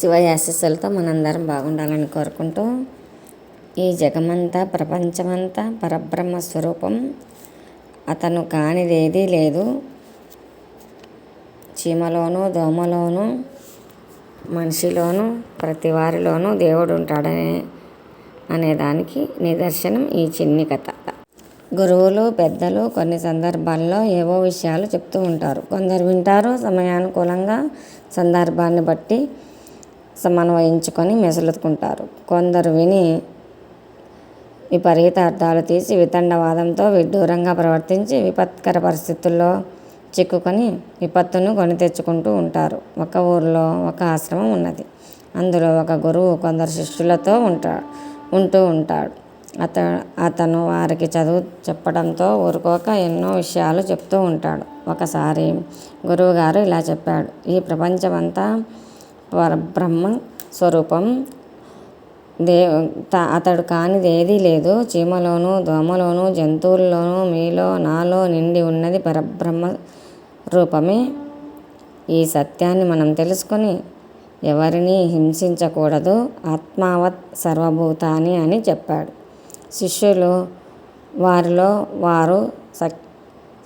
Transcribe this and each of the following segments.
శివయాశస్సులతో మనందరం బాగుండాలని కోరుకుంటూ ఈ జగమంతా ప్రపంచమంతా పరబ్రహ్మ స్వరూపం. అతను కానిదేదీ లేదు. చీమలోనూ దోమలోనూ మనిషిలోనూ ప్రతి వారిలోనూ దేవుడు ఉంటాడనే అనేదానికి నిదర్శనం ఈ చిన్ని కథ. గురువులు పెద్దలు కొన్ని సందర్భాల్లో ఏవో విషయాలు చెప్తూ ఉంటారు. కొందరు వింటారు సమయానుకూలంగా సందర్భాన్ని బట్టి సమన్వయించుకొని మెసలుకుంటారు. కొందరు విని విపరీత అర్థాలు తీసి వితండవాదంతో విడ్డూరంగా ప్రవర్తించి విపత్కర పరిస్థితుల్లో చిక్కుకొని విపత్తును కొని తెచ్చుకుంటూ ఉంటారు. ఒక ఊరిలో ఒక ఆశ్రమం ఉన్నది. అందులో ఒక గురువు కొందరు శిష్యులతో ఉంటా ఉంటూ ఉంటాడు. అత అతను వారికి చదువు చెప్పడంతో ఊరుకోక ఎన్నో విషయాలు చెప్తూ ఉంటాడు. ఒకసారి గురువుగారు ఇలా చెప్పాడు ఈ ప్రపంచమంతా పరబ్రహ్మ స్వరూపం దే అతడు కానిది ఏదీ లేదు. చీమలోను దోమలోను జంతువుల్లోనూ మీలో నాలో నిండి ఉన్నది పరబ్రహ్మ రూపమే ఈ సత్యాన్ని మనం తెలుసుకొని ఎవరిని హింసించకూడదు. ఆత్మావత్ సర్వభూతాని అని చెప్పాడు. శిష్యులు వారిలో వారు సక్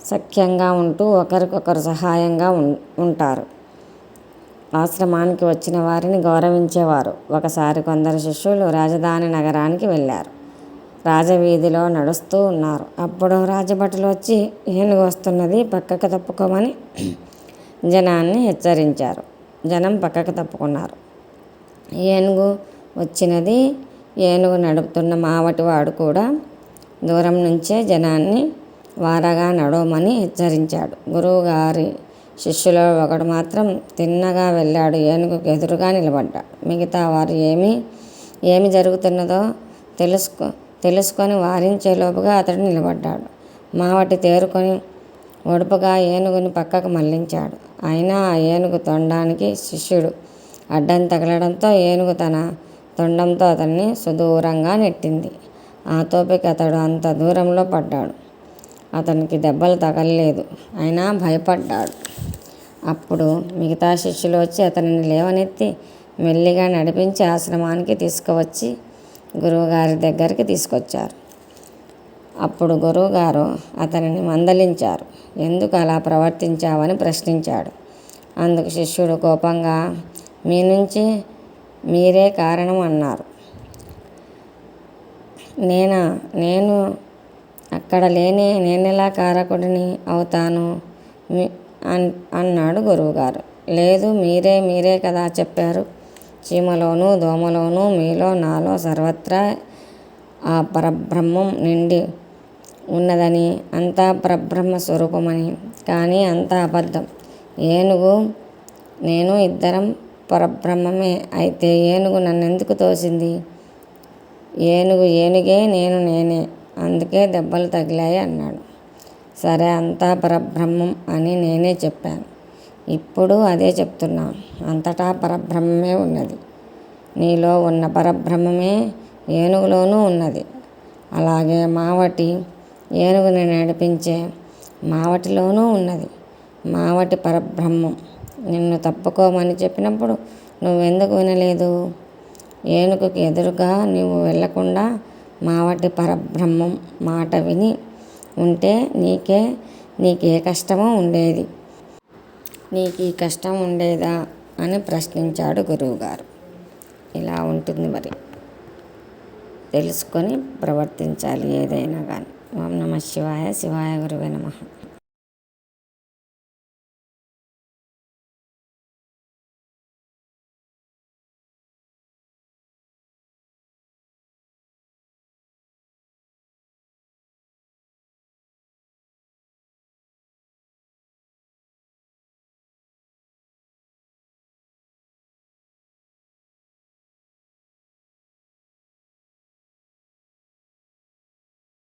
సఖ్యంగా ఉంటూ ఒకరికొకరు సహాయంగా ఉంటారు. ఆశ్రమానికి వచ్చిన వారిని గౌరవించేవారు. ఒకసారి కొందరు శిష్యులు రాజధాని నగరానికి వెళ్ళారు. రాజవీధిలో నడుస్తూ ఉన్నారు. అప్పుడు రాజభటులు వచ్చి ఏనుగు వస్తున్నది పక్కకు తప్పుకోమని జనాన్ని హెచ్చరించారు. జనం పక్కకు తప్పుకున్నారు. ఏనుగు వచ్చినది ఏనుగు నడుపుతున్న మావటివాడు కూడా దూరం నుంచే జనాన్ని వారగా నడవమని హెచ్చరించాడు. గురువుగారి శిష్యులో ఒకడు మాత్రం తిన్నగా వెళ్ళాడు ఏనుగుకు ఎదురుగా నిలబడ్డాడు మిగతా వారు ఏమి ఏమి జరుగుతున్నదో తెలుసుకో తెలుసుకొని వారించేలోపుగా అతడు నిలబడ్డాడు. మావటి తేరుకొని ఒడుపుగా ఏనుగుని పక్కకు మళ్ళించాడు. అయినా ఆ ఏనుగు తొండానికి శిష్యుడు అడ్డం తగలడంతో ఏనుగు తన తొండంతో అతన్ని సుదూరంగా నెట్టింది. ఆ తోపికి అతడు అంత దూరంలో పడ్డాడు. అతనికి దెబ్బలు తగలలేదు. అయినా భయపడ్డాడు. అప్పుడు మిగతా శిష్యులు వచ్చి అతనిని లేవనెత్తి మెల్లిగా నడిపించి ఆశ్రమానికి తీసుకువచ్చి గురువుగారి దగ్గరికి తీసుకొచ్చారు. అప్పుడు గురువుగారు అతనిని మందలించారు. ఎందుకు అలా ప్రవర్తించావని ప్రశ్నించాడు. అందుకు శిష్యుడు కోపంగా మీ నుంచి మీరే కారణం అన్నారు. నేనా? నేను అక్కడ లేని నేనెలా కారకుడిని అవుతాను? మీ అన్ అన్నాడు గురువుగారు. లేదు మీరే మీరే కదా చెప్పారు. చీమలోనూ దోమలోనూ మీలో నాలో సర్వత్రా ఆ పరబ్రహ్మం నిండి ఉన్నదని అంతా పరబ్రహ్మ స్వరూపమని. కానీ అంతా అబద్ధం. ఏనుగు నేను ఇద్దరం పరబ్రహ్మమే. అయితే ఏనుగు నన్నెందుకు తోసింది? ఏనుగు ఏనుగే నేను నేనే. అందుకే దెబ్బలు తగిలాయి అన్నాడు. సరే అంతా పరబ్రహ్మం అని నేనే చెప్పాను. ఇప్పుడు అదే చెప్తున్నాను అంతటా పరబ్రహ్మమే ఉన్నది. నీలో ఉన్న పరబ్రహ్మమే ఏనుగులోనూ ఉన్నది. అలాగే మావటి ఏనుగుని నడిపించే మావటిలోనూ ఉన్నది. మావటి పరబ్రహ్మం. నిన్ను తప్పుకోమని చెప్పినప్పుడు నువ్వెందుకు వినలేదు? ఏనుగుకి ఎదురుగా నువ్వు వెళ్ళకుండా మావటి పరబ్రహ్మం మాట విని ఉంటే నీకే నీకే కష్టమో ఉండేది. నీకు ఈ కష్టం ఉండేదా అని ప్రశ్నించాడు గురువుగారు. ఇలా ఉంటుంది మరి. తెలుసుకొని ప్రవర్తించాలి ఏదైనా కానీ ఓం నమ శివాయ శివాయ గురువే నమ.